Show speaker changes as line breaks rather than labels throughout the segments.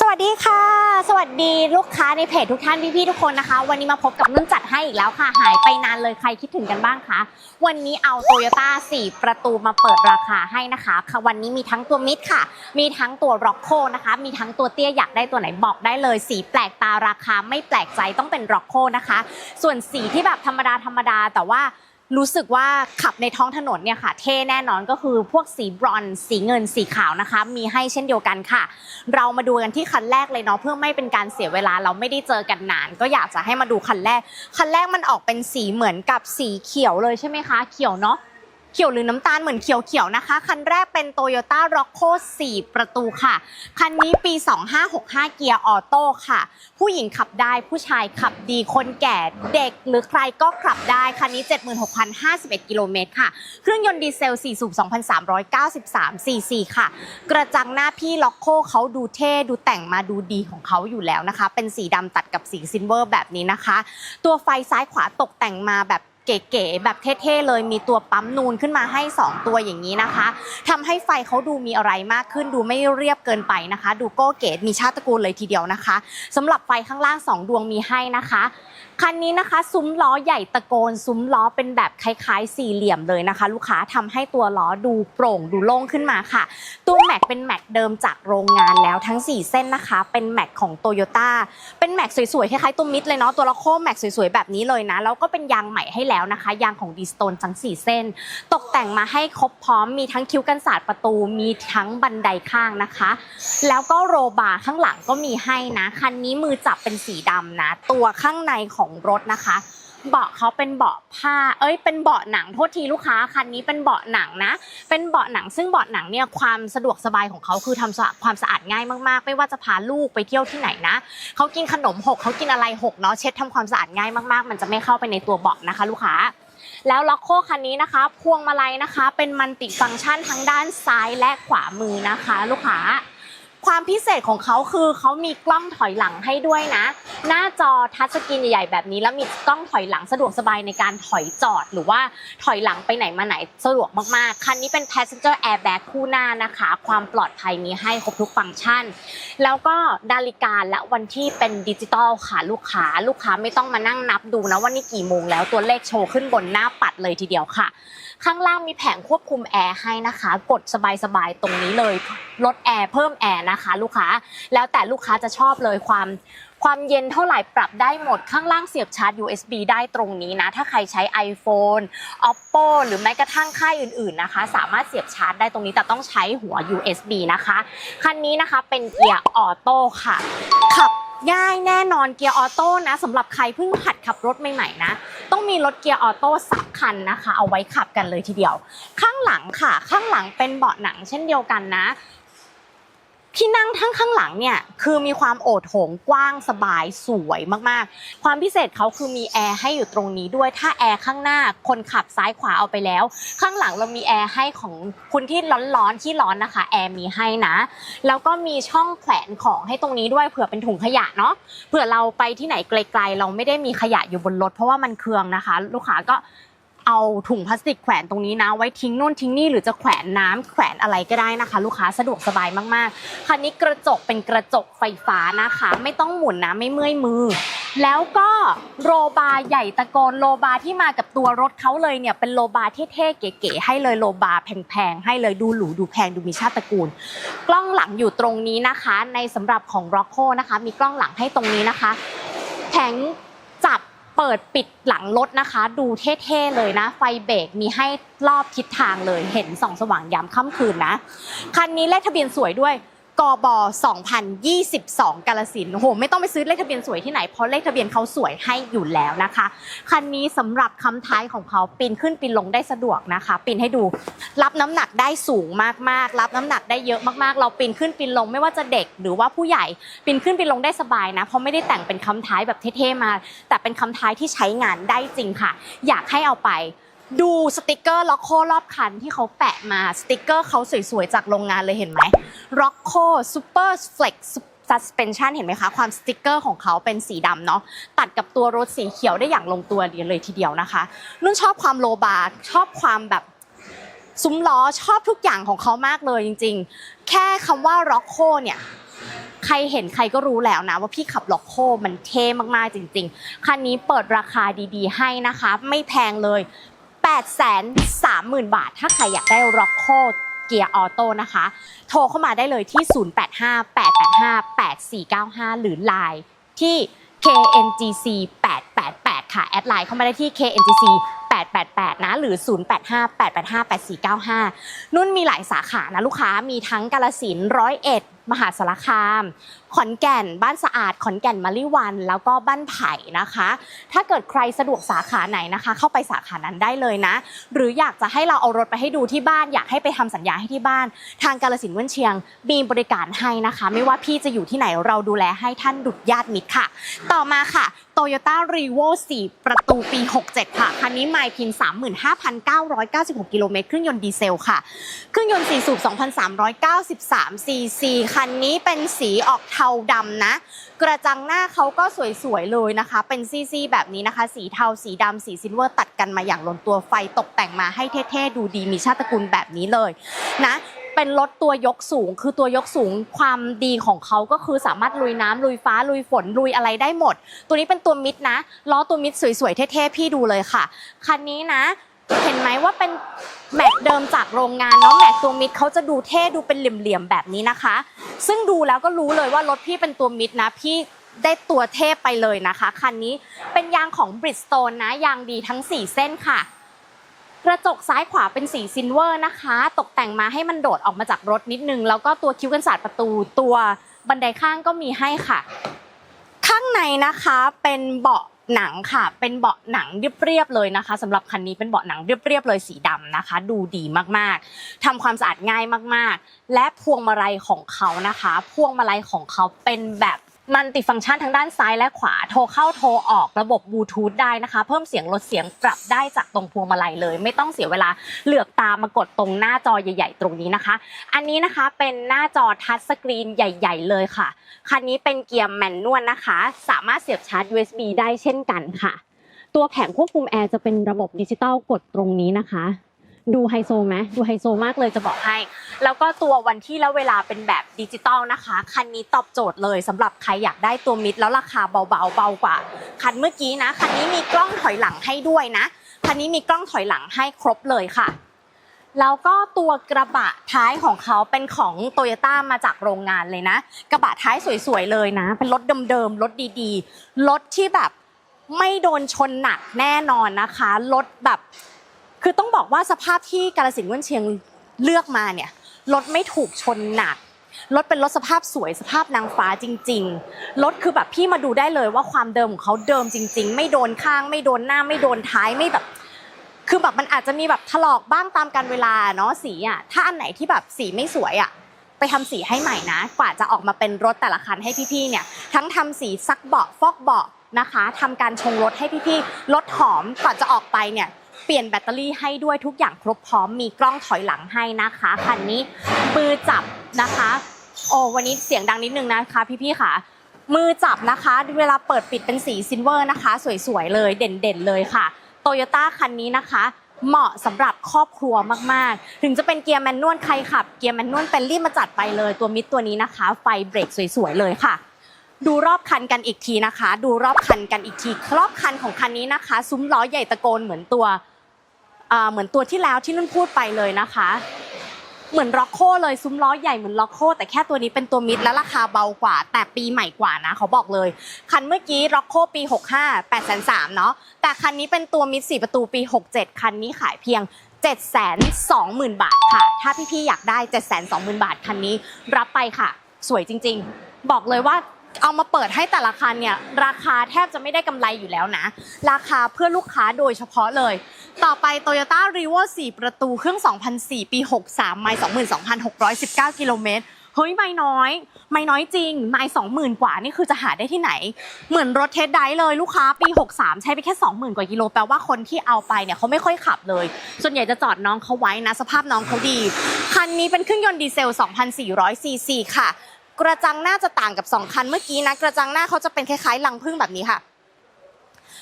สวัสดีค่ะ สวัสดีลูกค้าในเพจทุกท่านพี่ๆทุกคนนะคะ วันนี้มาพบกับนุ่นจัดให้อีกแล้วค่ะ หายไปนานเลยใครคิดถึงกันบ้างคะวันนี้เอา t o y ยต้า4ประตูมาเปิดราคาให้นะคะค่ะวันนี้มีทั้งตัวมิดค่ะ มีทั้งตัวร็อกโคนะคะ มีทั้งตัวเตี้ยอยากได้ตัวไหนบอกได้เลย สีแปลกตาราคาไม่แปลกใจต้องเป็นร็อกโคนะคะ ส่วนสีที่แบบธรรมดาธรรมดาแต่ว่า รู้สึกว่าขับในท้องถนนเนี่ยค่ะ เท่แน่นอนก็คือพวกสีบรอนซ์สีเงินสีขาวนะคะ มีให้เช่นเดียวกันค่ะ เรามาดูกันที่คันแรกเลยเนาะเพื่อไม่เป็นการเสียเวลาเราไม่ได้เจอกันนาน ก็อยากจะให้มาดูคันแรก คันแรกมันออกเป็นสีเหมือนกับสีเขียวเลยใช่ไหมคะ เขียวเนาะ เขียวหรือน้ำตาลเหมือนเขียวๆนะคะ คันแรกเป็น Toyota r o c c o 4 ประตูค่ะ คันนี้ปี 2565 เกียร์ออโต้ค่ะ ผู้หญิงขับได้ผู้ชายขับดีคนแก่เด็กหรือใครก็ขับได้ คันนี้ 76,051 กิโลเมตรค่ะ เครื่องยนต์ดีเซล 4 สูบ 2,393ซีซีค่ะ กระจังหน้าพี่ล็อกโคเขาดูเท่ดูแต่งมาดูดีของเขาอยู่แล้วนะคะ เป็นสีดำตัดกับสีซิลเวอร์แบบนี้นะคะ ตัวไฟซ้ายขวาตกแต่งมาแบบ เก๋ๆแบบเท่ๆเลยมีตัวปั๊มนูนขึ้นมาให้ 2 ตัวอย่างนี้นะคะทำให้ไฟเขาดูมีอะไรมากขึ้น ดูไม่เรียบเกินไปนะคะ ดูโก้เก๋มีชาติตระกูลเลยทีเดียวนะคะสำหรับไฟข้างล่าง 2 ดวงมีให้นะคะคันนี้นะคะซุ้มล้อใหญ่ตะโกน ซุ้มล้อเป็นแบบคล้ายๆ สี่เหลี่ยมเลยนะคะ ลูกค้าทำให้ตัวล้อดูโปร่งดูโล่งขึ้นมาค่ะ ตัวแม็กเป็นแม็กเดิมจากโรงงานแล้วทั้ง 4 เส้นนะคะ เป็นแม็กของโตโยต้าเป็นแม็กสวยๆคล้ายๆตัวมิดเลยเนาะตัวละโคแม็กสวยๆแบบนี้เลยนะแล้วก็เป็นยางใหม่ให้แล้วนะคะยางของดีสโตนทั้ง 4 เส้น ตกแต่งมาให้ครบพร้อมมีทั้งคิ้วกันศาสตร์ประตู มีทั้งบันไดข้างนะคะ แล้วก็โรบาร์ข้างหลังก็มีให้นะคันนี้มือจับเป็นสีดำนะ ตัวข้างในของรถนะคะ เบาะเขาเป็นเบาะผ้า เอ้ย เป็นเบาะหนังโทษทีลูกค้าคันนี้เป็นเบาะหนังนะ เป็นเบาะหนังซึ่งเบาะหนังเนี่ยความสะดวกสบายของเขาคือทำความสะอาดง่ายมากๆ ไม่ว่าจะพาลูกไปเที่ยวที่ไหนนะเขากินขนมหกเขากินอะไรหกเนาะเช็ดทำความสะอาดง่ายมากๆ มันจะไม่เข้าไปในตัวเบาะนะคะ ลูกค้าแล้วล็อกโคคันนี้นะคะ พวงมาลัยนะคะ เป็นมันติฟังก์ชันทั้งด้านซ้ายและขวามือนะคะ ลูกค้า ความพิเศษของเขาคือเขามีกล้องถอยหลังให้ด้วยนะ หน้าจอทัชสกรีนใหญ่ๆแบบนี้แล้วมีกล้องถอยหลังสะดวกสบายในการถอยจอด หรือว่าถอยหลังไปไหนมาไหนสะดวกมากๆ คันนี้เป็น passenger airbag คู่หน้านะคะ ความปลอดภัยมีให้ครบทุกฟังก์ชัน แล้วก็นาฬิกาและวันที่เป็นดิจิตอลค่ะลูกค้าลูกค้าไม่ต้องมานั่งนับดูนะว่านี่กี่โมงแล้วตัวเลขโชว์ขึ้นบนหน้าปัดเลยทีเดียวค่ะ ข้างล่างมีแผงควบคุมแอร์ให้นะคะ กดสบายๆตรงนี้เลยลดแอร์เพิ่มแอร์นะคะ ลูกค้า แล้วแต่ลูกค้าจะชอบเลยความความเย็นเท่าไหร่ปรับได้หมดข้างล่างเสียบชาร์จ USB ได้ตรงนี้นะ ถ้าใครใช้ iPhone Oppo หรือแม้กระทั่งค่ายอื่นๆนะคะ สามารถเสียบชาร์จได้ตรงนี้แต่ต้องใช้หัว USB นะคะ คันนี้นะคะเป็นเกียร์ออโต้ค่ะ ขับง่ายแน่นอนเกียร์ออโต้นะสำหรับใครเพิ่งหัดขับรถใหม่ๆนะ ต้องมีรถเกียร์ออโต้สักคันนะคะ เอาไว้ขับกันเลยทีเดียว ข้างหลังค่ะ ข้างหลังเป็นเบาะหนังเช่นเดียวกันนะ ที่นั่งทั้งข้างหลังเนี่ยคือมีความโอดโถงกว้างสบายสวยมากๆ ความพิเศษเขาคือมีแอร์ให้อยู่ตรงนี้ด้วย ถ้าแอร์ข้างหน้าคนขับซ้ายขวาเอาไปแล้ว ข้างหลังเรามีแอร์ให้ของคุณที่ร้อนๆที่ร้อนนะคะแอร์มีให้นะ แล้วก็มีช่องแขวนของให้ตรงนี้ด้วยเผื่อเป็นถุงขยะเนาะเผื่อเราไปที่ไหนไกลๆ เราไม่ได้มีขยะอยู่บนรถเพราะว่ามันเคืองนะคะ ลูกค้าก็ เอาถุงพลาสติกแขวนตรงนี้นะ ไว้ทิ้งนู่นทิ้งนี่หรือจะแขวนน้ำแขวนอะไรก็ได้นะคะ ลูกค้าสะดวกสบายมากๆ คันนี้กระจกเป็นกระจกไฟฟ้านะคะ ไม่ต้องหมุนนะไม่เมื่อยมือ แล้วก็โรบาร์ใหญ่ตะโกนโลบาร์ที่มากับตัวรถเขาเลยเนี่ยเป็นโลบาร์เท่ๆเก๋ๆให้เลยโลบาร์แพงๆให้เลยดูหรูดูแพงดูมีชาติตระกูล กล้องหลังอยู่ตรงนี้นะคะ ในสำหรับของ r o c c o นะคะ มีกล้องหลังให้ตรงนี้นะคะแผงจับ เปิดปิดหลังรถนะคะ ดูเท่ๆเลยนะ ไฟเบรกมีให้รอบทิศทางเลยเห็นส่องสว่างยามค่ำคืนนะ คันนี้เลขทะเบียนสวยด้วย กบ2022 กาลสินโอ้โห ไม่ต้องไปซื้อเลขทะเบียนสวยที่ไหน เพราะเลขทะเบียนเขาสวยให้อยู่แล้วนะคะ คันนี้สำหรับคำท้ายของเขาปีนขึ้นปีนลงได้สะดวกนะคะ ปีนให้ดู รับน้ำหนักได้สูงมากๆ รับน้ำหนักได้เยอะมากๆ เราปีนขึ้นปีนลงไม่ว่าจะเด็กหรือว่าผู้ใหญ่ปีนขึ้นปีนลงได้สบายนะ เพราะไม่ได้แต่งเป็นคำท้ายแบบเท่ๆมา แต่เป็นคำท้ายที่ใช้งานได้จริงค่ะ อยากให้เอาไป ดูสติกเกอร์ล็อกโครอบคันที่เขาแปะมาสติกเกอร์เขาสวยๆ จากโรงงานเลยเห็นไหม Rocco Super Flex Suspension เห็นไหมคะความสติกเกอร์ของเขาเป็นสีดำเนาะตัดกับตัวรถสีเขียวได้อย่างลงตัวดีเลยทีเดียวนะคะนุ่นชอบความโลบาร์ชอบความแบบซุ้มล้อชอบทุกอย่างของเขามากเลยจริง ๆ แค่คำว่า Rocco เนี่ยใครเห็นใครก็รู้แล้วนะว่าพี่ขับล็อกโคมันเท่มากๆจริง ๆ คันนี้เปิดราคาดีๆ ให้นะคะ ไม่แพงเลย 8 3 0 0 0 0 บาท ถ้าใครอยากได้ล็อกโคเกียร์ออโต้นะคะ โทรเข้ามาได้เลยที่ 0858858495 หรือ Line ที่ KNGC 888 ค่ะ แอดไลน์เข้ามาได้ที่ KNGC 888 นะ หรือ 0858858495 นุ่นมีหลายสาขานะลูกค้ามีทั้งกาลสินร้อยเอ็ดมหาสารคาม ขอนแก่น บ้านสะอาด ขอนแก่นมะลิวัน แล้วก็บ้านไผ่นะคะ ถ้าเกิดใครสะดวกสาขาไหนนะคะ เข้าไปสาขานั้นได้เลยนะ หรืออยากจะให้เราเอารถไปให้ดูที่บ้าน อยากให้ไปทำสัญญาให้ที่บ้าน ทางกาลสินเว้นเชียงมีบริการให้นะคะ ไม่ว่าพี่จะอยู่ที่ไหนเราดูแลให้ท่านดุจญาติมิตรค่ะ ต่อมาค่ะ Toyota r e v o 4ประตูปี 67 ค่ะ คันนี้ไมล์พิน 35,996 กิโลเมตรเครื่องยนต์ดีเซลค่ะ เครื่องยนต์4สูบ2,393ซีซีคันนี้เป็นสีออกเทาดำนะ กระจังหน้าเขาก็สวยๆเลยนะคะ เป็นซีซีแบบนี้นะคะ สีเทาสีดำสีซิลเวอร์ตัดกันมาอย่างลงตัวไฟตกแต่งมาให้เท่ๆดูดีมีชาติตระกูลแบบนี้เลยนะเป็นรถตัวยกสูง คือตัวยกสูงความดีของเขาก็คือสามารถลุยน้ำลุยฟ้าลุยฝนลุยอะไรได้หมด ตัวนี้เป็นตัวมิดนะล้อตัวมิดสวยๆเท่ๆพี่ดูเลยค่ะ คันนี้นะ เห็นไหมว่าเป็นแม็กเดิมจากโรงงานเนาะแม็กตัวมิดเขาจะดูเท่ดูเป็นเหลี่ยมๆแบบนี้นะคะ ซึ่งดูแล้วก็รู้เลยว่ารถพี่เป็นตัวมิดนะพี่ได้ตัวเทพไปเลยนะคะ คันนี้เป็นยางของ Bridgestone นะ ยางดีทั้ง 4 เส้นค่ะ กระจกซ้ายขวาเป็นสีซิลเวอร์นะคะ ตกแต่งมาให้มันโดดออกมาจากรถนิดนึง แล้วก็ตัวคิ้วกันศาสตร์ประตูตัวบันไดข้างก็มีให้ค่ะ ข้างในนะคะเป็นเบาะ หนังค่ะ เป็นเบาะหนังเรียบๆเลยนะคะสำหรับคันนี้เป็นเบาะหนังเรียบๆเลยสีดำนะคะ ดูดีมากๆทำความสะอาดง่ายมากๆ และพวงมาลัยของเขานะคะ พวงมาลัยของเขาเป็นแบบ มันติฟังก์ชันทางด้านซ้ายและขวา โทรเข้าโทรออกระบบบลูทูธได้นะคะ เพิ่มเสียงลดเสียงปรับได้จากตรงพวงมาลัยเลย ไม่ต้องเสียเวลาเหลือบตามากดตรงหน้าจอใหญ่ ๆ ตรงนี้นะคะ อันนี้นะคะเป็นหน้าจอทัชสกรีนใหญ่ ๆ เลยค่ะ คันนี้เป็นเกียร์แมนนวลนะคะ สามารถเสียบชาร์จ USB ได้เช่นกันค่ะ ตัวแผงควบคุมแอร์จะเป็นระบบดิจิตอลกดตรงนี้นะคะ ดูไฮโซไหมดูไฮโซมากเลยจะบอกให้ แล้วก็ตัววันที่และเวลาเป็นแบบดิจิตอลนะคะ คันนี้ตอบโจทย์เลยสำหรับใครอยากได้ตัวมิดแล้วราคาเบาๆเบากว่า คันเมื่อกี้นะ คันนี้มีกล้องถอยหลังให้ด้วยนะ คันนี้มีกล้องถอยหลังให้ครบเลยค่ะแล้วก็ตัวกระบะท้ายของเขาเป็นของโตโยต้ามาจากโรงงานเลยนะ กระบะท้ายสวยๆเลยนะ เป็นรถเดิมๆรถดีๆรถที่แบบไม่โดนชนหนักแน่นอนนะคะรถแบบ คือต้องบอกว่าสภาพที่กาลสินเว้นเชียงเลือกมาเนี่ยรถไม่ถูกชนหนักรถเป็นรถสภาพสวยสภาพนางฟ้าจริง ๆ รถคือแบบพี่มาดูได้เลยว่าความเดิมของเขาเดิมจริง ๆ ไม่โดนข้าง ไม่โดนหน้าไม่โดนท้ายไม่แบบ คือแบบมันอาจจะมีแบบถลอกบ้างตามการเวลาเนาะสีอะถ้าอันไหนที่แบบสีไม่สวยอะไปทำสีให้ใหม่นะ กว่าจะออกมาเป็นรถแต่ละคันให้พี่ๆเนี่ย ทั้งทำสีซักเบาะฟอกเบาะนะคะทำการชงรถให้พี่ๆรถหอมก่อนจะออกไปเนี่ย เปลี่ยนแบตเตอรี่ให้ด้วยทุกอย่างครบพร้อมมีกล้องถอยหลังให้นะคะคันนี้มือจับนะคะ โอ้วันนี้เสียงดังนิดนึงนะคะ พี่ๆค่ะ มือจับนะคะ เวลาเปิดปิดเป็นสีซิลเวอร์นะคะ สวยๆเลยเด่นๆเลยค่ะโตโยต้าคันนี้นะคะเหมาะสำหรับครอบครัวมากๆ ถึงจะเป็นเกียร์แมนนวลใครขับ เกียร์แมนนวลเป็นรีบมาจัดไปเลย ตัวมิดตัวนี้นะคะ ไฟเบรกสวยๆเลยค่ะ ดูรอบคันกันอีกทีนะคะ ดูรอบคันกันอีกทีรอบคันของคันนี้นะคะ ซุ้มล้อใหญ่ตะโกนเหมือนตัว เหมือนตัวที่แล้วที่นุ่นพูดไปเลยนะคะ เหมือนล็อกโคเลยซุ้มล้อใหญ่เหมือนล็อกโคแต่แค่ตัวนี้เป็นตัวมิดและราคาเบากว่า แต่ปีใหม่กว่านะเขาบอกเลย คันเมื่อกี้ล็อกโคปี 65 8 3 0 0เนาะแต่คันนี้เป็นตัวมิด4ประตูปี 67 คันนี้ขายเพียง720,000 บาทค่ะ ถ้าพี่ๆอยากได้ 720,000 บาทคันนี้รับไปค่ะ สวยจริง ๆ บอกเลยว่า เอามาเปิดให้แต่ละคันเนี่ยราคาแทบจะไม่ได้กำไรอยู่แล้วนะ ราคาเพื่อลูกค้าโดยเฉพาะเลย ต่อไป Toyota r e v o 4 ประตูเครื่อง 2004 ปี 63 ไมล์22,619 กิโลเมตรเฮ้ยไม่น้อย ไม่น้อยจริงไมล์20,000กว่านี่คือจะหาได้ที่ไหน เหมือนรถเทสไดรฟ์เลยลูกค้าปี 63 ใช้ไปแค่ 20,000 กว่ากิโลแปลว่าคนที่เอาไปเนี่ยเขาไม่ค่อยขับเลย ส่วนใหญ่จะจอดน้องเขาไว้นะ สภาพน้องเขาดี คันนี้เป็นเครื่องยนต์ดีเซล 2,400ซีซีค่ะ กระจังหน้าจะต่างกับ2คันเมื่อกี้นะกระจังหน้าเขาจะเป็นคล้ายๆลังพึ่งแบบนี้ค่ะ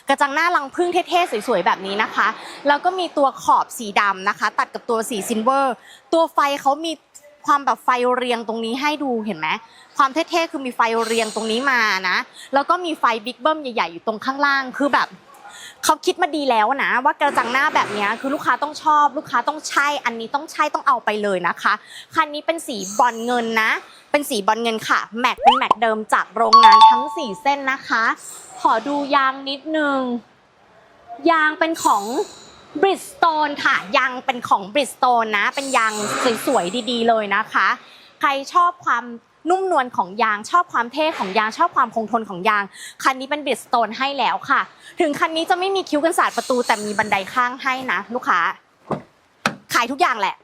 กระจังหน้ารังพึ่งเท่ๆสวยๆแบบนี้นะคะ แล้วก็มีตัวขอบสีดำนะคะ ตัดกับตัวสีซิลเวอร์ ตัวไฟเขามีความแบบไฟเรียงตรงนี้ให้ดูเห็นไหมความเท่ๆคือมีไฟเรียงตรงนี้มานะ แล้วก็มีไฟบิ๊กเบิ้มใหญ่ๆอยู่ตรงข้างล่างคือแบบเขาคิดมาดีแล้วนะ ว่ากระจังหน้าแบบนี้คือลูกค้าต้องชอบ ลูกค้าต้องใช่ อันนี้ต้องใช่ต้องเอาไปเลยนะคะ คันนี้เป็นสีบอลเงินนะ เป็นสีบอลเงินค่ะ แม็กเป็นแม็กเดิมจากโรงงานทั้ง 4 เส้นนะคะ ขอดูยางนิดนึง ยางเป็นของบริสโตนค่ะ ยางเป็นของบริสโตนนะ เป็นยางสวยๆดีๆ เลยนะคะ ใครชอบความนุ่มนวลของยางชอบความเท่ของยางชอบความคงทนของยาง คันนี้เป็นบริสโตนให้แล้วค่ะ ถึงคันนี้จะไม่มีคิ้วกันศาสตร์ประตูแต่มีบันไดข้างให้นะ ลูกค้า ขายทุกอย่างแหละ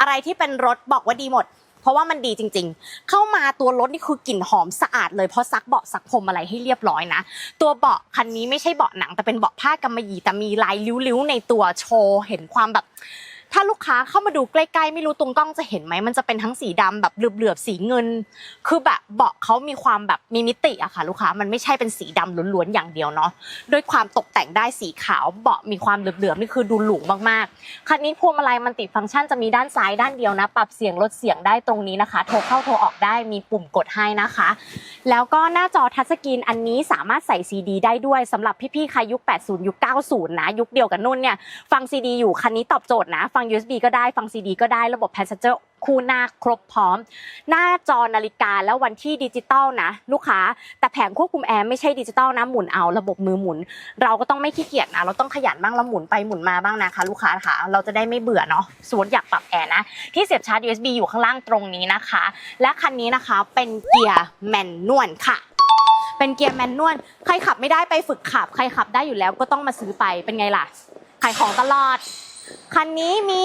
อะไรที่เป็นรถบอกว่าดีหมด เพราะว่ามันดีจริง ๆ เข้ามาตัวรถนี่คือกลิ่นหอมสะอาดเลยเพราะซักเบาะซักพรมอะไรให้เรียบร้อยนะ ตัวเบาะคันนี้ไม่ใช่เบาะหนัง แต่เป็นเบาะผ้ากำมะหยี่แต่มีลายริ้วๆในตัวโชว์เห็นความแบบ ถ้าลูกค้าเข้ามาดูใกล้ๆ ไม่รู้ตรงกล้องจะเห็นไหมมันจะเป็นทั้งสีดำแบบเหลือบๆสีเงิน คือแบบเบาะเขามีความแบบมีมิติอะค่ะ ลูกค้ามันไม่ใช่เป็นสีดำล้วนๆอย่างเดียวเนาะด้วยความตกแต่งได้สีขาวเบาะมีความเหลือบๆนี่คือดูหรูมากๆคันนี้พวงมาลัยมันติดฟังก์ชันจะมีด้านซ้ายด้านเดียวนะ ปรับเสียงลดเสียงได้ตรงนี้นะคะ โทรเข้าโทรออกได้มีปุ่มกดให้นะคะ แล้วก็หน้าจอทัชสกรีนอันนี้สามารถใส่ซีดีได้ด้วยสำหรับพี่ๆใครยุค 80 ยุค 90 นะ ยุคเดียวกับนุ่นเนี่ยฟังซีดีอยู่คันนี้ตอบโจทย์นะฟัง USB ก็ได้ฟังซีดีก็ได้ระบบ Passenger คู่หน้าครบพร้อม หน้าจอนาฬิกาแล้ววันที่ดิจิตอลนะ ลูกค้า แต่แผงควบคุมแอร์ไม่ใช่ดิจิตอลนะหมุนเอาระบบมือหมุน เราก็ต้องไม่ขี้เกียจนะ เราต้องขยันบ้างเราหมุนไปหมุนมาบ้างนะคะ ลูกค้าค่ะ เราจะได้ไม่เบื่อเนาะสมมติอยากปรับแอร์นะ ที่เสียบชาร์จ USB อยู่ข้างล่างตรงนี้นะคะ และคันนี้นะคะเป็นเกียร์แมนนวลค่ะเป็นเกียร์แมนนวล ใครขับไม่ได้ไปฝึกขับ ใครขับได้อยู่แล้วก็ต้องมาซื้อไป เป็นไงล่ะ ขายของตลอด คันนี้มี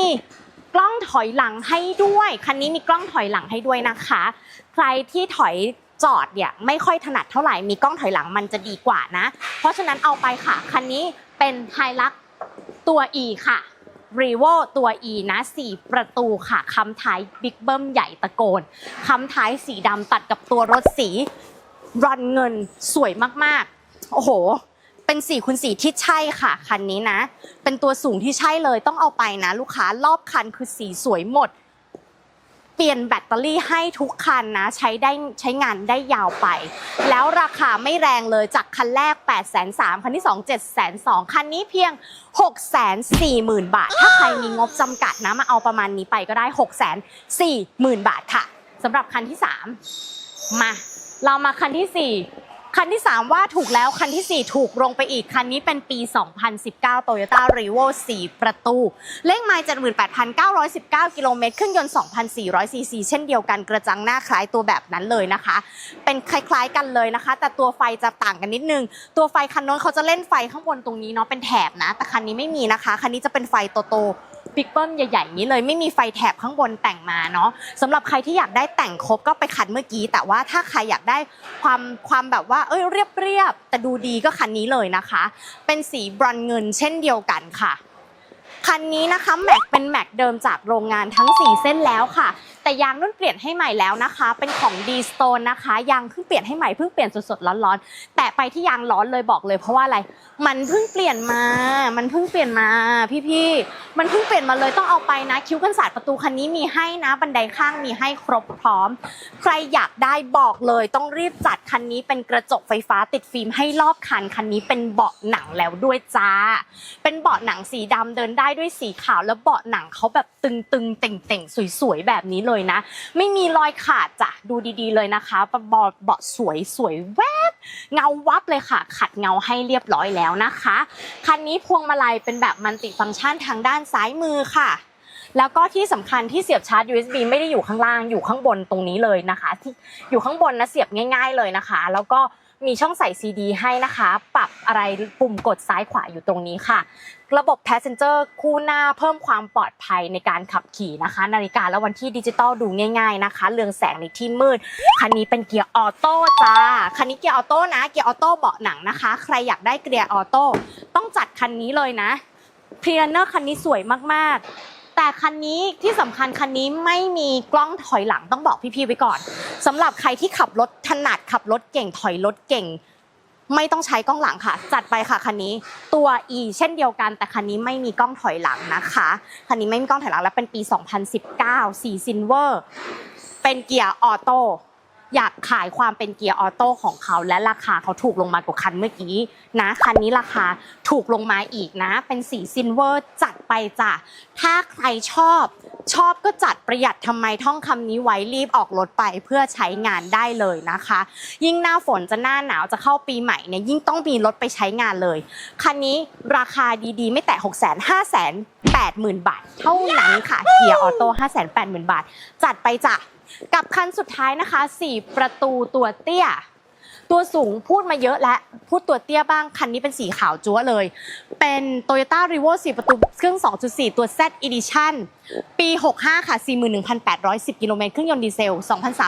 กล้องถอยหลังให้ด้วย คันนี้มีกล้องถอยหลังให้ด้วยนะคะ ใครที่ถอยจอดเนี่ยไม่ค่อยถนัดเท่าไหร่ มีกล้องถอยหลังมันจะดีกว่านะ เพราะฉะนั้นเอาไปค่ะ คันนี้เป็นไฮลักตัว E ค่ะรีโวตัว E นะ 4 ประตูค่ะคำท้ายบิ๊กเบิ้มใหญ่ตะโกนคำท้ายสีดำตัดกับตัวรถสีรอนเงินสวยมาก ๆ โอ้โห เป็นสี่คูณสีที่ใช่ค่ะคันนี้นะ เป็นตัวสูงที่ใช่เลยต้องเอาไปนะ ลูกค้ารอบคันคือสีสวยหมด เปลี่ยนแบตเตอรี่ให้ทุกคันนะ ใช้ได้ใช้งานได้ยาวไป แล้วราคาไม่แรงเลยจากคันแรก 8 3 0 0 0คันที่ 2 7 2 0 0คันนี้เพียง 6 4 0 0 0 0 บาท ถ้าใครมีงบจำกัดนะมาเอาประมาณนี้ไปก็ได้ 6 4 0 0 0 0 บาทค่ะสำหรับคันที่ 3 มาเรามาคันที่4 คันที่ 3 ว่าถูกแล้ว คันทีสี่ 4 ถูกลงไปอีก คันนี้เป็นปี 2019 Toyota r e v o 4 ประตู เลขไมล์78,919 กิโลเมตร เครื่องยนต์ 2,400ซีซีเช่นเดียวกันกระจังหน้าคล้ายตัวแบบนั้นเลยนะคะ เป็นคล้ายๆกันเลยนะคะ แต่ตัวไฟจะต่างกันนิดนึง ตัวไฟคันโน้นเขาจะเล่นไฟข้างบนตรงนี้เนาะเป็นแถบนะ แต่คันนี้ไม่มีนะคะ คันนี้จะเป็นไฟโตๆ ปิกเปิลใหญ่ๆอย่างนี้เลยไม่มีไฟแถบข้างบนแต่งมาเนาะสำหรับใครที่อยากได้แต่งครบก็ไปคันเมื่อกี้ แต่ว่าถ้าใครอยากได้ความความแบบว่าเอ้ยเรียบๆแต่ดูดีก็คันนี้เลยนะคะ เป็นสีบรอนเงินเช่นเดียวกันค่ะคันนี้นะคะแม็กเป็นแม็กเดิมจากโรงงานทั้ง 4 เส้นแล้วค่ะ แต่ยางนุ่นเปลี่ยนให้ใหม่แล้วนะคะ เป็นของ D Stone นะคะยางเพิ่งเปลี่ยนให้ใหม่เพิ่งเปลี่ยนสดๆร้อนๆ แต่ไปที่ยางร้อนเลยบอกเลยเพราะว่าอะไร มันเพิ่งเปลี่ยนมา มันเพิ่งเปลี่ยนมาพี่ๆ มันเพิ่งเปลี่ยนมาเลยต้องเอาไปนะ คิ้วกันศาสตร์ประตูคันนี้มีให้นะ บันไดข้างมีให้ครบพร้อม ใครอยากได้บอกเลยต้องรีบจัดคันนี้เป็นกระจกไฟฟ้าติดฟิล์มให้รอบคันคันนี้เป็นเบาะหนังแล้วด้วยจ้า เป็นเบาะหนังสีดำเดินได้ด้วยสีขาวแล้วเบาะหนังเขาแบบตึงๆเต่งๆ สวยๆแบบนี้เลยนะ ไม่มีรอยขาดจ้ะดูดีๆเลยนะคะเบาะเบาะสวยสวยแวบเงาวับเลยค่ะ ขัดเงาให้เรียบร้อยแล้วนะคะ คันนี้พวงมาลัยเป็นแบบมันติฟังก์ชันทางด้านซ้ายมือค่ะแล้วก็ที่สำคัญที่เสียบชาร์จ USB ไม่ได้อยู่ข้างล่างอยู่ข้างบนตรงนี้เลยนะคะ ที่อยู่ข้างบนนะเสียบง่าย ๆเลยนะคะ แล้วก็ มีช่องใส่ CD ให้นะคะ ปรับอะไรปุ่มกดซ้ายขวาอยู่ตรงนี้ค่ะ ระบบ Passenger คู่หน้าเพิ่มความปลอดภัยในการขับขี่นะคะ นาฬิกาและวันที่ดิจิตอลดูง่ายๆนะคะ เรืองแสงในที่มืด คันนี้เป็นเกียร์ออโต้จ้า คันนี้เกียร์ออโต้นะ เกียร์ออโต้เบาะหนังนะคะ ใครอยากได้เกียร์ออโต้ต้องจัดคันนี้เลยนะพรีเนอร์คันนี้สวยมากๆ แต่คันนี้ที่สำคัญคันนี้ไม่มีกล้องถอยหลังต้องบอกพี่ๆไว้ก่อนสำหรับใครที่ขับรถถนัดขับรถเก่งถอยรถเก่ง ไม่ต้องใช้กล้องหลังค่ะ จัดไปค่ะคันนี้ตัว E เช่นเดียวกัน แต่คันนี้ไม่มีกล้องถอยหลังนะคะคันนี้ไม่มีกล้องถอยหลังและเป็นปี 2019สีซินเวอร์เป็นเกียร์ออโต้อยากขายความเป็นเกียร์ออโต้ของเขา และราคาเขาถูกลงมากว่าคันเมื่อกี้นะคันนี้ราคาถูกลงมาอีกนะ เป็นสีซิลเวอร์จัด ไปจ้ะ ถ้าใครชอบชอบก็จัดประหยัดทำไมท่องคำนี้ไว้รีบออกรถไปเพื่อใช้งานได้เลยนะคะ ยิ่งหน้าฝนจะหน้าหนาวจะเข้าปีใหม่เนี่ยยิ่งต้องมีรถไปใช้งานเลย คันนี้ราคาดีๆ ไม่แตะ 6 5 0 0 0 0 80,000 บาท เท่านั้นค่ะเกียร์ออโต้580,000 บาท จัดไปจ้ะ กับคันสุดท้ายนะคะ 4 ประตูตัวเตี้ย ตัวสูงพูดมาเยอะแล้วพูดตัวเตี้ยบ้างคันนี้เป็นสีขาวจั๊วเลย เป็น Toyota r e v o 4 ประตูเครื่อง 2.4 ตัว Z Edition ปี 65 ค่ะ 41,810 กิโลเมตรเครื่องยนต์ดีเซล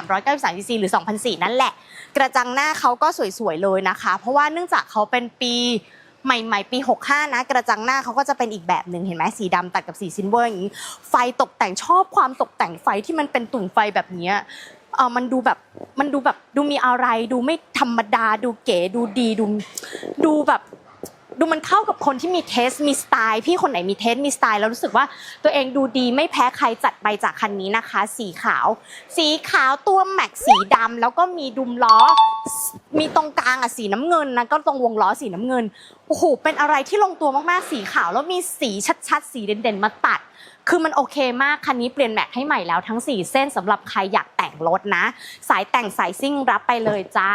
2,393 cc หรือ 2,004 นั่นแหละ กระจังหน้าเขาก็สวยๆเลยนะคะ เพราะว่าเนื่องจากเขาเป็นปีใหม่ๆ ปี 65 นะ กระจังหน้าเขาก็จะเป็นอีกแบบหนึ่งเห็นไหมสีดำตัดกับสีซิลเวอร์อย่างนี้ ไฟตกแต่งชอบความตกแต่งไฟที่มันเป็นตุ่นไฟแบบนี้ เออมันดูแบบมันดูแบบดูมีอะไร ดูไม่ธรรมดา ดูเก๋ดูดีดูดูแบบ ดูมันเข้ากับคนที่มีเทส มีสไตล์ พี่คนไหนมีเทส มีสไตล์ แล้วรู้สึกว่าตัวเองดูดีไม่แพ้ใครจัดไปจากคันนี้นะคะ สีขาว สีขาวตัวแม็กสีดำแล้วก็มีดุมล้อ มีตรงกลางอะสีน้ำเงินนะก็ตรงวงล้อสีน้ำเงินโอ้โหเป็นอะไรที่ลงตัวมากๆสีขาวแล้วมีสีชัดๆ สีเด่นๆ มาตัด คือมันโอเคมากคันนี้เปลี่ยนแม็กให้ใหม่แล้วทั้ง 4 เส้นสำหรับใครอยากแต่งรถนะ สายแต่งสายซิ่งรับไปเลยจ้า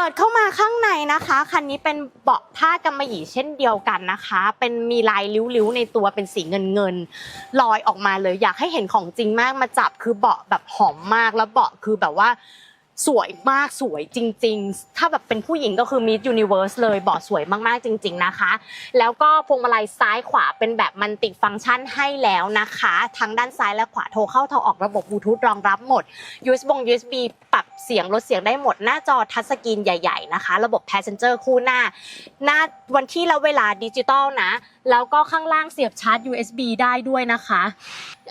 เปิดเข้ามาข้างในนะคะ คันนี้เป็นเบาะผ้ากำมะหยี่เช่นเดียวกันนะคะ เป็นมีลายริ้วๆในตัวเป็นสีเงินเงินๆลอยออกมาเลย อยากให้เห็นของจริงมากมาจับคือเบาะแบบหอมมากแล้วเบาะคือแบบว่าสวยมากสวยจริง ๆ ถ้าแบบเป็นผู้หญิงก็คือมิ s ยูนิเว r ร์สเลยเบาะสวยมากๆจริง ๆนะคะ แล้วก็พวงมาลัยซ้ายขวาเป็นแบบมันติฟังก์ชันให้แล้วนะคะ ทั้งด้านซ้ายและขวาโทรเข้าโทรออกระบบบลูทูธรองรับหมด USB USB รับเสียงลดเสียงได้หมดหน้าจอทัชสกรีนใหญ่ ๆนะคะ ระบบ Passenger คู่หน้า หน้าวันที่และเวลาดิจิตอลนะ แล้วก็ข้างล่างเสียบชาร์จ USB ได้ด้วยนะคะ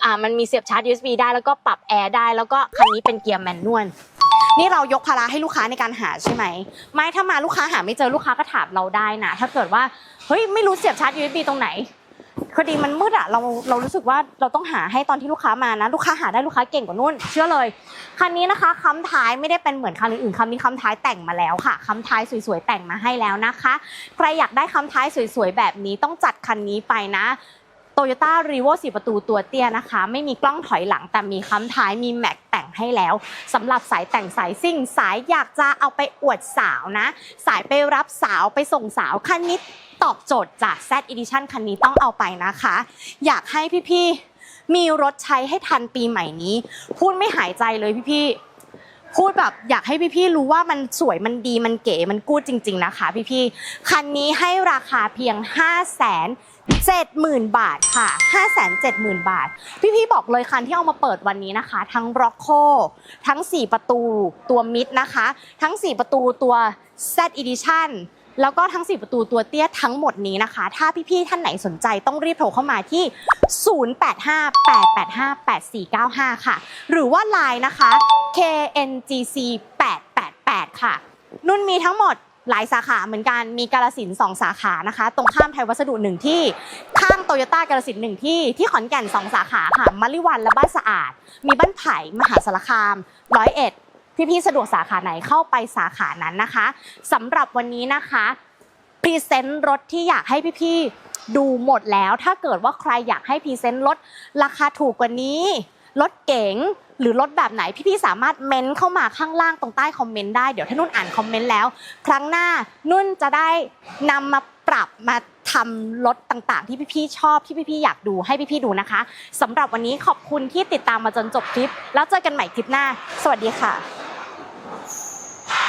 อ่ามันมีเสียบชาร์จ USB ได้แล้วก็ปรับแอร์ได้ แล้วก็คันนี้เป็นเกียร์แมนนวลนี่เรายกภาระให้ลูกค้าในการหาใช่ไหม ไม่ถ้ามาลูกค้าหาไม่เจอลูกค้าก็ถามเราได้นะ ถ้าเกิดว่า เฮ้ย ไม่รู้เสียบชาร์จ USB ตรงไหน พอดีมันมืดอะเราเรารู้สึกว่าเราต้องหาให้ตอนที่ลูกค้ามานะ ลูกค้าหาได้ลูกค้าเก่งกว่านุ่น เชื่อเลยคันนี้นะคะคำท้ายไม่ได้เป็นเหมือนคันอื่นๆคำนี้คำท้ายแต่งมาแล้วค่ะคำท้ายสวยๆแต่งมาให้แล้วนะคะ ใครอยากได้คำท้ายสวยๆแบบนี้ต้องจัดคันนี้ไปนะ โตโยต้ารีโว4ประตูตัวเตี้ยนะคะ ไม่มีกล้องถอยหลังแต่มีค้ำท้ายมีแม็กแต่งให้แล้วสำหรับสายแต่งสายซิ่ง สายอยากจะเอาไปอวดสาวนะ สายไปรับสาวไปส่งสาวคันนี้ตอบโจทย์จาก Z Edition คันนี้ต้องเอาไปนะคะ อยากให้พี่ๆมีรถใช้ให้ทันปีใหม่นี้ พูดไม่หายใจเลยพี่ๆ พูดแบบอยากให้พี่ๆรู้ว่ามันสวยมันดีมันเก๋มันกู้จริง ๆนะคะ พี่ๆคันนี้ให้ราคาเพียง 5 0 0 0 0 70,000 บาทค่ะ 570,000 บาท พี่ๆบอกเลยคันที่เอามาเปิดวันนี้นะคะ ทั้งร็อกโคทั้ง 4 ประตูตัวมิดนะคะ ทั้ง 4 ประตูตัว Z Edition แล้วก็ทั้ง 4 ประตูตัวเตี้ยทั้งหมดนี้นะคะ ถ้าพี่ๆท่านไหนสนใจต้องรีบโทรเข้ามาที่ 0858858495 ค่ะ หรือว่า Line นะคะ KNGC 888ค่ะ นุ่นมีทั้งหมดหลายสาขาเหมือนกันมีกาลสินสองสาขานะคะ ตรงข้ามไทยวัสดุหนึ่งที่ ข้างโตโยต้ากาลสินหนึ่งที่ ที่ขอนแก่นสองสาขาค่ะมะลิวันและบ้านสะอาด มีบ้านไผ่มหาสารคามร้อยเอ็ด พี่ๆสะดวกสาขาไหนเข้าไปสาขานั้นนะคะสำหรับวันนี้นะคะพรีเซนต์รถที่อยากให้พี่ๆดูหมดแล้ว ถ้าเกิดว่าใครอยากให้พรีเซนต์รถราคาถูกกว่านี้รถเก๋งหรือรถแบบไหนพี่ๆสามารถเม้นเข้ามาข้างล่างตรงใต้คอมเมนต์ได้เดี๋ยวถ้านุ่นอ่านคอมเมนต์แล้ว ครั้งหน้านุ่นจะได้นำมาปรับมาทำรถต่างๆ ที่พี่ๆชอบที่พี่ๆอยากดูให้พี่ๆดูนะคะสำหรับวันนี้ขอบคุณที่ติดตามมาจนจบคลิป แล้วเจอกันใหม่คลิปหน้า สวัสดีค่ะ Thank you.